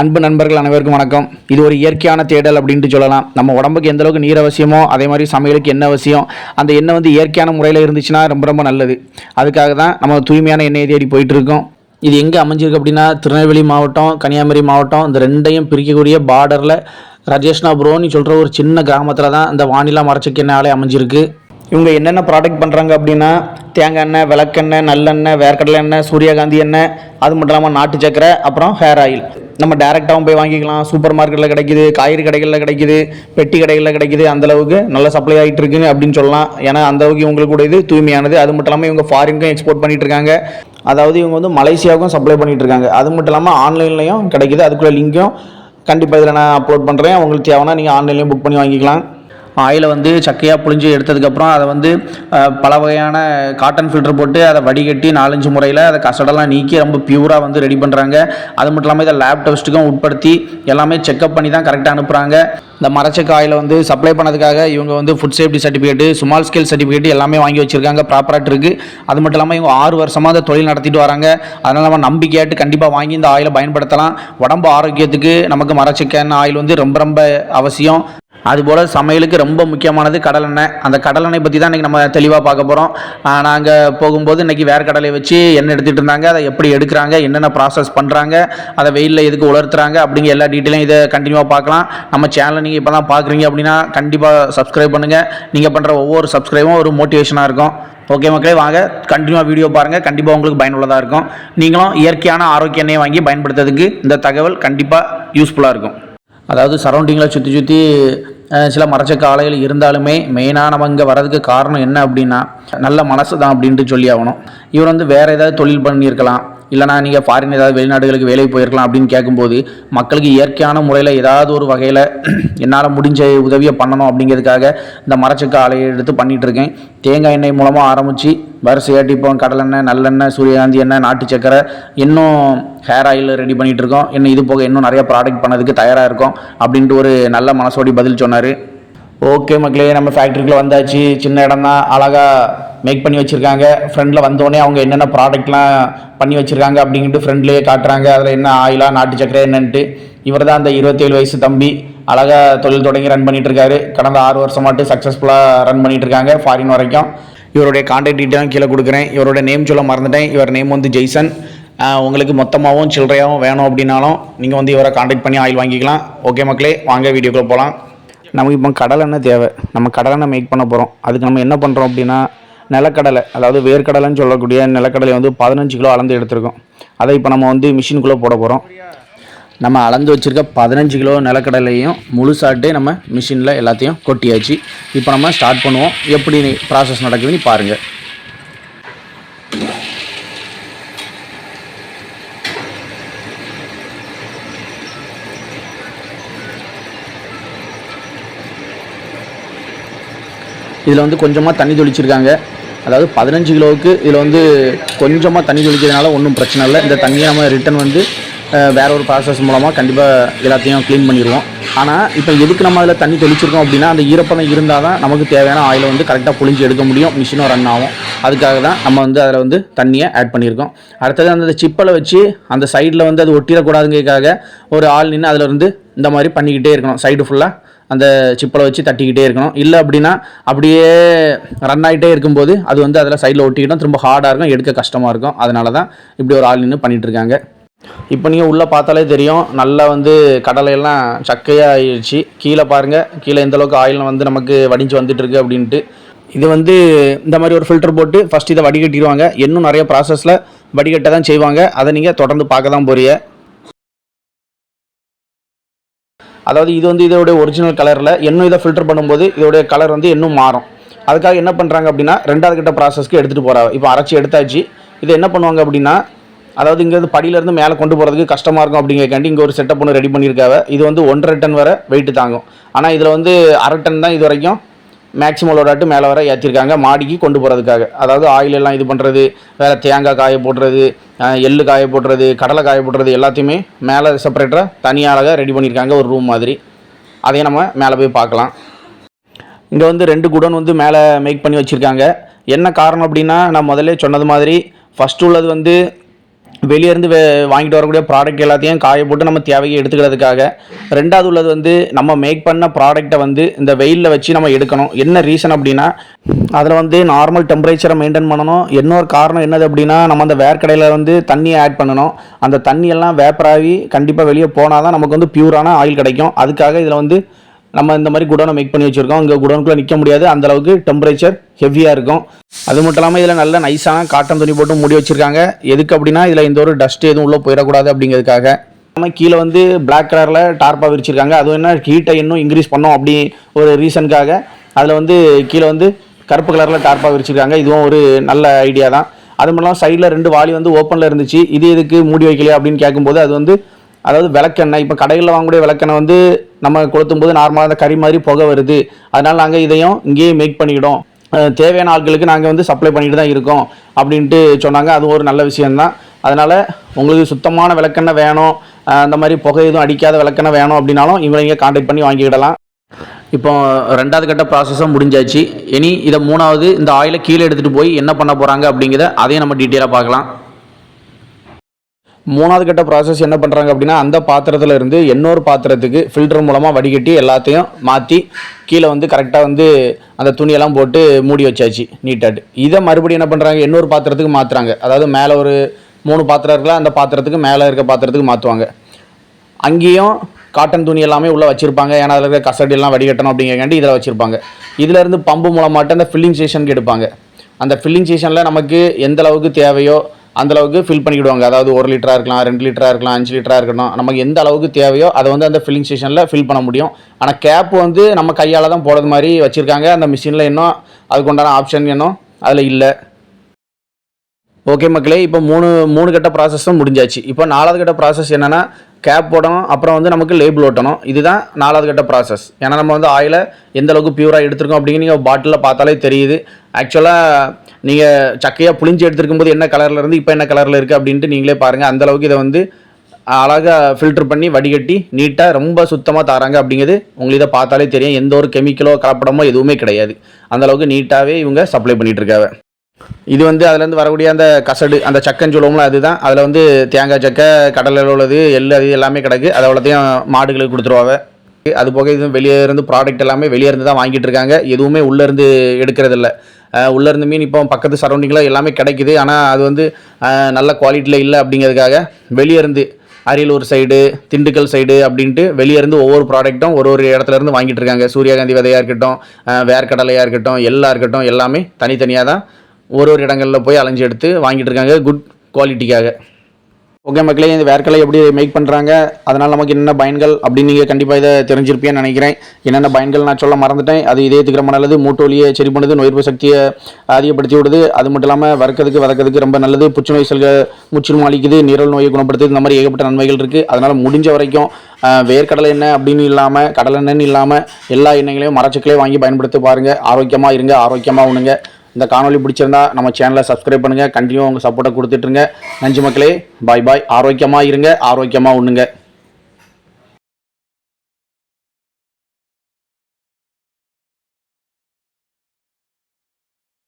அன்பு நண்பர்கள் அனைவருக்கும் வணக்கம். இது ஒரு இயற்கையான தேடல் அப்படின்ட்டு சொல்லலாம். நம்ம உடம்புக்கு எந்த அளவுக்கு நீர் அவசியமோ அதே மாதிரி சமையலுக்கு என்ன அவசியம் அந்த எண்ணெய் வந்து இயற்கையான முறையில் இருந்துச்சுன்னா ரொம்ப ரொம்ப நல்லது. அதுக்காக தான் நம்ம தூய்மையான எண்ணெயை தேடி போயிட்டுருக்கோம் இது எங்கே அமைஞ்சிருக்கு அப்படின்னா திருநெல்வேலி மாவட்டம் கன்னியாகுமரி மாவட்டம் இந்த ரெண்டையும் பிரிக்கக்கூடிய பார்டரில் ரஜேஷ்னா புரோன்னு சொல்கிற ஒரு சின்ன கிராமத்தில் தான் இந்த வானிலா மரச்சக்கு ஆலை அமைஞ்சிருக்கு. இவங்க என்னென்ன ப்ராடக்ட் பண்ணுறாங்க அப்படின்னா தேங்காய் எண்ணெய் விளக்கெண்ணெய் நல்லெண்ணெய் வேர்க்கடலை எண்ணெய் சூரியகாந்தி எண்ணெய் அது மட்டும் இல்லாமல் நாட்டு சக்கரை அப்புறம் ஹேர் ஆயில் நம்ம டேரெக்டாகவும் போய் வாங்கிக்கலாம். சூப்பர் மார்க்கெட்டில் கிடைக்குது காய்கறி கடைகளில் கிடைக்குது பெட்டி கடைகளில் கிடைக்குது அந்த அளவுக்கு நல்ல சப்ளை ஆகிட்டு இருக்குன்னு அப்படின்னு சொல்லலாம். ஏன்னா அந்த அளவுக்கு இவங்களுக்கு கூட இது தூய்மையானது. அது மட்டும் இல்லாமல் இவங்க ஃபாரினுக்கும் எக்ஸ்போர்ட் பண்ணிட்டு இருக்காங்க. அதாவது இவங்க வந்து மலேசியாவுக்கும் சப்ளை பண்ணிட்டு இருக்காங்க. அது மட்டும் இல்லாமல் ஆன்லைன்லையும் கிடைக்குது. அதுக்குள்ளே லிங்க்கும் கண்டிப்பாக இதில் நான் அப்லோட் பண்ணுறேன் உங்களுக்கு தேவைன்னா நீங்கள் ஆன்லைன்லேயும் புக் பண்ணி வாங்கிக்கலாம். ஆயிலை வந்து சக்கையாக புழிஞ்சு எடுத்ததுக்கப்புறம் அதை வந்து பல வகையான காட்டன் ஃபில்டர் போட்டு அதை வடிகட்டி நாலஞ்சு முறையில் அதை கசடெல்லாம் நீக்கி ரொம்ப பியூராக வந்து ரெடி பண்ணுறாங்க அது மட்டும் இல்லாமல் இதை லேப் டெஸ்ட்டுக்கும் உட்படுத்தி எல்லாமே செக்அப் பண்ணி தான் கரெக்டாக அனுப்புகிறாங்க இந்த மரச்சக்க ஆயிலை வந்து சப்ளை பண்ணதுக்காக இவங்க வந்து food safety certificate small scale certificate எல்லாமே வாங்கி வச்சிருக்காங்க ப்ராப்பராக இருக்குது அது மட்டும் இல்லாமல் இவங்க ஆறு வருஷமாக அந்த தொழில் நடத்திட்டு வராங்க. அதனால் நம்ம நம்பிக்கையாட்டு கண்டிப்பாக வாங்கி இந்த ஆயிலை பயன்படுத்தலாம். உடம்பு ஆரோக்கியத்துக்கு நமக்கு மரச்சக்கான ஆயில் வந்து ரொம்ப ரொம்ப அவசியம். அதுபோல் சமையலுக்கு ரொம்ப முக்கியமானது கடலெண்ணெய் அந்த கடலெண்ணெய் பற்றி தான் இன்றைக்கி நம்ம தெளிவாக பார்க்க போகிறோம் நாங்கள் போகும்போது இன்றைக்கி வேறு கடலை வச்சு எண்ணெய் எடுத்துகிட்டு இருந்தாங்க. அதை எப்படி எடுக்கிறாங்க என்னென்ன ப்ராசஸ் பண்ணுறாங்க அதை வெயிலில் எதுக்கு உலர்த்துறாங்க அப்படிங்கிற எல்லா டீட்டெயிலும் இதை கண்டினியூவாக பார்க்கலாம். நம்ம சேனலை நீங்கள் இப்போ தான் பார்க்குறீங்க அப்படின்னா கண்டிப்பாக சப்ஸ்கிரைப் பண்ணுங்கள் நீங்கள் பண்ணுற ஒவ்வொரு சப்ஸ்கிரைபும் ஒரு மோட்டிவேஷனாக இருக்கும். ஓகே மக்களே வாங்க கண்டினியூவாக வீடியோ பாருங்கள் கண்டிப்பாக உங்களுக்கு பயனுள்ளதாக இருக்கும். நீங்களும் இயற்கையான ஆரோக்கிய எண்ணெயை வாங்கி பயன்படுத்துறதுக்கு இந்த தகவல் கண்டிப்பாக யூஸ்ஃபுல்லாக இருக்கும். அதாவது சரௌண்டிங்கில் சுற்றி சுற்றி சில மரச்சக்க ஆலைகள் இருந்தாலுமே மெயினாக நம்ம இங்கே வர்றதுக்கு காரணம் என்ன அப்படின்னா நல்ல மனசு தான் அப்படின்ட்டு சொல்லி ஆகணும். இவர் வந்து வேறு ஏதாவது தொழில் பண்ணியிருக்கலாம். இல்லைனா நீங்கள் ஃபாரின் ஏதாவது வெளிநாடுகளுக்கு வேலைக்கு போயிருக்கலாம் அப்படின்னு கேட்கும்போது மக்களுக்கு இயற்கையான முறையில் ஏதாவது ஒரு வகையில் என்னால் முடிஞ்ச உதவியை பண்ணணும் அப்படிங்கிறதுக்காக இந்த மரச்சக்க ஆலையை எடுத்து பண்ணிகிட்டு இருக்கேன். தேங்காய் எண்ணெய் மூலமாக ஆரம்பித்து வரிசையாட்டி இப்போ கடலெண்ணெய் நல்லெண்ணெய் சூரியகாந்தி எண்ணெய் நாட்டு சக்கரை இன்னும் ஹேர் ஆயில் ரெடி பண்ணிகிட்டு இருக்கோம். இன்னும் இது போக இன்னும் நிறையா ப்ராடக்ட் பண்ணதுக்கு தயாராக இருக்கோம் அப்படின்ட்டு ஒரு நல்ல மனசோடி பதில் சொன்னார். ஓகே மக்களே நம்ம ஃபேக்ட்ரிக்குள்ளே வந்தாச்சு. சின்ன இடம் தான் அழகாக மேக் பண்ணி வச்சுருக்காங்க. ஃப்ரெண்டில் வந்தோடனே அவங்க என்னென்ன ப்ராடக்ட்லாம் பண்ணி வச்சுருக்காங்க அப்படின்ட்டு ஃப்ரெண்ட்லேயே காட்டுறாங்க. அதில் என்ன ஆயிலா நாட்டு சக்கரை என்னன்ட்டு. இவர் தான் அந்த இருபத்தேழு வயசு தம்பி. அழகாக தொழில் தொடங்கி ரன் பண்ணிகிட்ருக்காரு இருக்காரு. கடந்த ஆறு வருஷமாட்டு சக்ஸஸ்ஃபுல்லாக ரன் பண்ணிட்டு இருக்காங்க ஃபாரின் வரைக்கும். இவருடைய கான்டாக்ட் டீட்டெயிலும் கீழே கொடுக்குறேன். இவரோட நேம் சொல்ல மறந்துட்டேன். இவர் நேம் வந்து ஜெய்சன். உங்களுக்கு மொத்தமாகவும் சில்லறையாகவும் வேணும் அப்படின்னாலும் நீங்கள் வந்து இவரை காண்டாக்ட் பண்ணி ஆயில் வாங்கிக்கலாம். ஓகே மக்களே வாங்க வீடியோக்குள்ளே போகலாம் நமக்கு இப்போ கடலெண்ணெய் தேவை. நம்ம கடலெண்ணெய் மேக் பண்ண போகிறோம் அதுக்கு நம்ம என்ன பண்ணுறோம் அப்படின்னா நிலக்கடலை அதாவது வேர்க்கடலைன்னு சொல்லக்கூடிய நிலக்கடலை வந்து பதினஞ்சு கிலோ அளந்து எடுத்திருக்கோம். அதை இப்போ நம்ம வந்து மிஷினுக்குள்ளே போட போகிறோம் நம்ம அளந்து வச்சுருக்க பதினஞ்சு கிலோ நிலக்கடலையும் முழுசாட்டே நம்ம மிஷினில் எல்லாத்தையும் கொட்டியாச்சு. இப்போ நம்ம ஸ்டார்ட் பண்ணுவோம். எப்படி ப்ராசஸ் நடக்குதுன்னு பாருங்கள் இதில் வந்து கொஞ்சமாக தண்ணி தெளிச்சிருக்காங்க. அதாவது பதினஞ்சு கிலோவுக்கு இதில் வந்து கொஞ்சமாக தண்ணி தெளிக்கிறதுனால ஒன்றும் பிரச்சனை இல்லை. இந்த தண்ணியை நம்ம ரிட்டன் வந்து வேற ஒரு ப்ராசஸ் மூலமாக கண்டிப்பாக எல்லாத்தையும் க்ளீன் பண்ணிடுவோம். ஆனால் இப்போ எதுக்கு நம்ம அதில் தண்ணி தெளிச்சிருக்கோம் அப்படின்னா அந்த ஈரப்பதம் இருந்தால் தான் நமக்கு தேவையான ஆயில் வந்து கரெக்டாக புளிஞ்சு எடுக்க முடியும். மிஷினும் ரன் ஆகும். அதுக்காக தான் நம்ம வந்து அதில் வந்து தண்ணியை ஆட் பண்ணியிருக்கோம். அடுத்தது அந்த சிப்பலை வச்சு அந்த சைடில் வந்து அது ஒட்டிடக்கூடாதுங்கிறதுக்காக ஒரு ஆள் நின்று அதில் இருந்து இந்த மாதிரி பண்ணிக்கிட்டே இருக்கணும். சைடு ஃபுல்லாக அந்த சிப்பலை வச்சு தட்டிக்கிட்டே இருக்கணும். இல்லை அப்படின்னா அப்படியே ரன் ஆகிட்டே இருக்கும்போது அது வந்து அதில் சைடில் ஒட்டிக்கிட்டோம் திரும்ப ஹார்டாக இருக்கும் எடுக்க கஷ்டமாக இருக்கும். அதனால தான் இப்படி ஒரு ஆள் நின்று பண்ணிகிட்ருக்காங்க இப்போ நீங்கள் உள்ளே பார்த்தாலே தெரியும் நல்லா வந்து கடலையெல்லாம் சக்கையாக ஆயிடுச்சு கீழே பாருங்கள் கீழே எந்தளவுக்கு ஆயிலும் ஆயில் வந்து நமக்கு வடிஞ்சு வந்துட்டுருக்கு அப்படின்ட்டு. இது வந்து இந்த மாதிரி ஒரு ஃபில்டர் போட்டு ஃபஸ்ட் இதை வடிகட்டிடுவாங்க. இன்னும் நிறைய ப்ராசஸில் வடிகட்ட தான் செய்வாங்க. அதை நீங்கள் தொடர்ந்து பார்க்க தான் போறீங்க. அதாவது இது வந்து இதோடைய ஒரிஜினல் கலரில் இன்னும் இதை ஃபில்டர் பண்ணும்போது இதோடைய கலர் வந்து இன்னும் மாறும். அதுக்காக என்ன பண்ணுறாங்க அப்படின்னா ரெண்டாவது கிட்ட ப்ராசஸ்க்கு எடுத்துகிட்டு போகிறாங்க இப்போ அரைச்சி எடுத்தாச்சு. இதை என்ன பண்ணுவாங்க அப்படின்னா அதாவது இங்கேருந்து படியிலேருந்து மேலே கொண்டு போகிறதுக்கு கஷ்டமாக இருக்கும் அப்படிங்கிறக்காண்டி இங்கே ஒரு செட்டப் ஒன்று ரெடி பண்ணியிருக்காங்க. இது வந்து ஒன்றரை டன் வரை வெயிட்டு தாங்கும். ஆனால் இதில் வந்து அரை டன் தான் இது வரைக்கும் மேக்ஸிமம் லோடாட்டு மேலே வர ஏற்றிருக்காங்க மாடிக்கு கொண்டு போகிறதுக்காக அதாவது ஆயில் எல்லாம் இது பண்ணுறது வேறு தேங்காய் காய போடுறது எள் எள்ளு காய போடுறது கடலை காய போடுறது எல்லாத்தையுமே மேலே செப்பரேட்டராக தனியாக ரெடி பண்ணியிருக்காங்க ஒரு ரூம் மாதிரி. அதையும் நம்ம மேலே போய் பார்க்கலாம். இங்கே வந்து ரெண்டு குடோன் வந்து மேலே மேக் பண்ணி வச்சுருக்காங்க. என்ன காரணம் அப்படின்னா நான் முதல்ல சொன்னது மாதிரி ஃபஸ்ட்டு உள்ளது வந்து வெளியேருந்து வே வாங்கிட்டு வரக்கூடிய ப்ராடக்ட் எல்லாத்தையும் காய போட்டு நம்ம தேவையை எடுத்துக்கிறதுக்காக. ரெண்டாவது உள்ளது வந்து நம்ம மேக் பண்ண ப்ராடக்ட்டை வந்து இந்த வெயிலில் வச்சு நம்ம எடுக்கணும். என்ன ரீசன் அப்படின்னா அதில் வந்து நார்மல் டெம்பரேச்சரை மெயின்டைன் பண்ணணும். இன்னொரு காரணம் என்னது அப்படின்னா நம்ம அந்த வேர் கடையில் வந்து தண்ணியை ஆட் பண்ணணும். அந்த தண்ணியெல்லாம் வேப்பராகி கண்டிப்பாக வெளியே போனால் தான் நமக்கு வந்து பியூரான ஆயில் கிடைக்கும். அதுக்காக இதில் வந்து நம்ம இந்த மாதிரி குடோனை மேக் பண்ணி வச்சுருக்கோம். இங்கே குடோனுக்குள்ளே நிற்க முடியாது. அந்த அளவுக்கு டெம்பரேச்சர் ஹெவியாக இருக்கும். அது மட்டும் இல்லாமல் இதில் நல்ல நைஸான காட்டன் துணி போட்டு மூடி வச்சுருக்காங்க. எதுக்கு அப்படின்னா இதில் இந்த ஒரு டஸ்ட் எதுவும் உள்ளே போயிடக்கூடாது அப்படிங்கிறதுக்காக. நம்ம கீழே வந்து பிளாக் கலரில் டார்ப்பாக விரிச்சிருக்காங்க. அதுவும் என்ன ஹீட்டை இன்னும் இன்க்ரீஸ் பண்ணோம் அப்படி ஒரு ரீசனுக்காக அதில் வந்து கீழே வந்து கருப்பு கலரில் டார்ப்பாக விரிச்சிருக்காங்க. இதுவும் ஒரு நல்ல ஐடியா தான். அது மட்டும் இல்லாமல் சைடில் ரெண்டு வாலி வந்து ஓப்பனில் இருந்துச்சு. இது எதுக்கு மூடி வைக்கலையா அப்படின்னு கேட்கும்போது அது வந்து அதாவது விளக்கெண்ணெய் இப்போ கடைகளில் வாங்கக்கூடிய விளக்கெண்ணெய் வந்து நம்ம கொளுத்தும் போது நார்மலாக அந்த கறி மாதிரி புகை வருது. அதனால் நாங்கள் இதையும் இங்கேயே மேக் பண்ணிக்கிடும் தேவையான ஆட்களுக்கு நாங்கள் வந்து சப்ளை பண்ணிட்டு தான் இருக்கோம் அப்படின்ட்டு சொன்னாங்க. அது ஒரு நல்ல விஷயம்தான். அதனால் உங்களுக்கு சுத்தமான விளக்கெண்ணெய் வேணும். அந்த மாதிரி புகை எதுவும் அடிக்காத விளக்கெண்ணெய் வேணும் அப்படின்னாலும் இவங்க காண்டாக்ட் பண்ணி வாங்கிக்கிடலாம். இப்போ ரெண்டாவது கட்ட ப்ராசஸும் முடிஞ்சாச்சு. இனி இதை மூணாவது இந்த ஆயிலை கீழே எடுத்துகிட்டு போய் என்ன பண்ண போகிறாங்க அப்படிங்கிறத அதையும் நம்ம டீட்டெயிலாக பார்க்கலாம். மூணாவது கட்ட ப்ராசஸ் என்ன பண்ணுறாங்க அப்படின்னா அந்த பாத்திரத்தில் இருந்து இன்னொரு பாத்திரத்துக்கு ஃபில்டர் மூலமாக வடிகட்டி எல்லாத்தையும் மாற்றி கீழே வந்து கரெக்டாக வந்து அந்த துணியெல்லாம் போட்டு மூடி வச்சாச்சு நீட்டாட்டு இதை மறுபடியும் என்ன பண்ணுறாங்க இன்னொரு பாத்திரத்துக்கு மாற்றுறாங்க அதாவது மேலே ஒரு மூணு பாத்திரம் இருக்கலாம் அந்த பாத்திரத்துக்கு மேலே இருக்க பாத்திரத்துக்கு மாற்றுவாங்க அங்கேயும் காட்டன் துணி எல்லாமே உள்ளே வச்சுருப்பாங்க. ஏன்னா அதில் இருக்க கசடியெல்லாம் எல்லாம் வடிகட்டணும் அப்படிங்கிறக்காண்டி இதில் வச்சுருப்பாங்க. இதிலேருந்து பம்பு மூலமாட்டு அந்த ஃபில்லிங் ஸ்டேஷனுக்கு எடுப்பாங்க. அந்த ஃபில்லிங் ஸ்டேஷனில் நமக்கு எந்த அளவுக்கு தேவையோ அந்த அளவுக்கு ஃபில் பண்ணிக்கிடுவாங்க. அதாவது ஒரு லிட்டராக இருக்கலாம் ரெண்டு லிட்டராக இருக்கலாம் அஞ்சு லிட்டராக இருக்கணும் நமக்கு எந்த அளவுக்கு தேவையோ அதை வந்து அந்த ஃபில்லிங் ஸ்டேஷனில் ஃபில் பண்ண முடியும். ஆனால் கேப் வந்து நம்ம கையால் தான் போடுறது மாதிரி வச்சுருக்காங்க. அந்த மிஷினில் இன்னும் அதுக்கு உண்டான ஆப்ஷன் இன்னும் அதில் இல்லை. ஓகே மக்களே இப்போ மூணு மூணு கட்ட ப்ராசஸும் முடிஞ்சாச்சு. இப்போ நாலாவது கட்ட ப்ராசஸ் என்னென்னா கேப் போடணும் அப்புறம் வந்து நமக்கு லேபிள் ஓட்டணும். இதுதான் நாலாவது கட்ட ப்ராசஸ் ஏன்னா நம்ம வந்து ஆயிலை எந்த அளவுக்கு பியூராக எடுத்திருக்கோம் அப்படிங்கிற நீங்கள் பாட்டிலில் பார்த்தாலே தெரியுது. ஆக்சுவலாக நீங்கள் சக்கையாக புளிஞ்சு எடுத்துருக்கும் போது என்ன கலரில் இருந்து இப்போ என்ன கலரில் இருக்குது அப்படின்ட்டு நீங்களே பாருங்கள் அந்த அளவுக்கு இதை வந்து அழகாக ஃபில்டர் பண்ணி வடிகட்டி நீட்டாக ரொம்ப சுத்தமாக தராங்க அப்படிங்கிறது உங்களுக்கு இதை பார்த்தாலே தெரியும். எந்த ஒரு கெமிக்கலோ கலப்படமோ எதுவுமே கிடையாது. அந்தளவுக்கு நீட்டாகவே இவங்க சப்ளை பண்ணிகிட்ருக்காங்க இது வந்து அதுலேருந்து வரக்கூடிய அந்த கசடு அந்த சக்கன்னு சொல்லுவோம்ல அதுதான். அதில் வந்து தேங்காய் சக்கை கடலில் உள்ளது எள் அது எல்லாமே கிடக்கு. அதை அவ்வளோத்தையும் மாடுகளுக்கு கொடுத்துருவாங்க. அது போக இது வெளியே இருந்து ப்ராடக்ட் எல்லாமே வெளியே இருந்து தான் வாங்கிட்டு இருக்காங்க. எதுவுமே உள்ளேருந்து எடுக்கிறதில்ல. உள்ளேருந்து உள்ளே மீன் இப்போ பக்கத்து சரௌண்டிங்கில் எல்லாமே கிடைக்குது. ஆனால் அது வந்து நல்ல குவாலிட்டியில் இல்லை அப்படிங்கிறதுக்காக வெளியே இருந்து அரியலூர் சைடு திண்டுக்கல் சைடு அப்படின்ட்டு வெளியே இருந்து ஒவ்வொரு ப்ராடக்ட்டும் ஒரு ஒரு இடத்துல இருந்து வாங்கிட்டு இருக்காங்க. சூரியகாந்தி விதையாக இருக்கட்டும் வேர்க்கடலையாக இருக்கட்டும் எள்ளா இருக்கட்டும் எல்லாமே தனித்தனியாக தான் ஒரு ஒரு இடங்களில் போய் அலைஞ்சு எடுத்து வாங்கிட்டு இருக்காங்க. குட் குவாலிட்டிக்காக ஓகே மக்களே இந்த வேர்க்கலை எப்படி மேக் பண்ணுறாங்க அதனால் நமக்கு என்னென்ன பயன்கள் அப்படின்னு நீங்கள் கண்டிப்பாக இதை தெரிஞ்சிருப்பீங்கன்னு நினைக்கிறேன். என்னென்ன பயன்கள் நான் சொல்ல மறந்துட்டேன். அது இதயத்துக்கு ரொம்ப நல்லது மூட்டோலியை சரி பண்ணுது நோய்ப்பு சக்தியை அதிகப்படுத்தி விடுது. அது மட்டும் இல்லாமல் வறக்கிறதுக்கு வதக்கிறதுக்கு ரொம்ப நல்லது. புற்றுநோய் செல்கள் முற்றிலும் அளிக்குது நீரல் நோயை குணப்படுத்துது. இந்த மாதிரி ஏகப்பட்ட நன்மைகள் இருக்குது அதனால் முடிஞ்ச வரைக்கும் வேர்க்கடலை எண்ணெய் அப்படின்னு இல்லாமல் கடலை எண்ணெய்னு இல்லாமல் எல்லா எண்ணெய்களையும் மரச்சக்களையும் வாங்கி பயன்படுத்தி பாருங்கள் ஆரோக்கியமாக இருங்க ஆரோக்கியமாக உணுங்க இந்த காணொளி பிடிச்சிருந்தா நம்ம சேனலை சப்ஸ்கிரைப் பண்ணுங்கள் கண்டினியூ உங்கள் சப்போர்ட்டை கொடுத்துட்ருங்க நஞ்சு மக்களே. பாய் பாய் ஆரோக்கியமாக இருங்க ஆரோக்கியமாக உண்ணுங்க.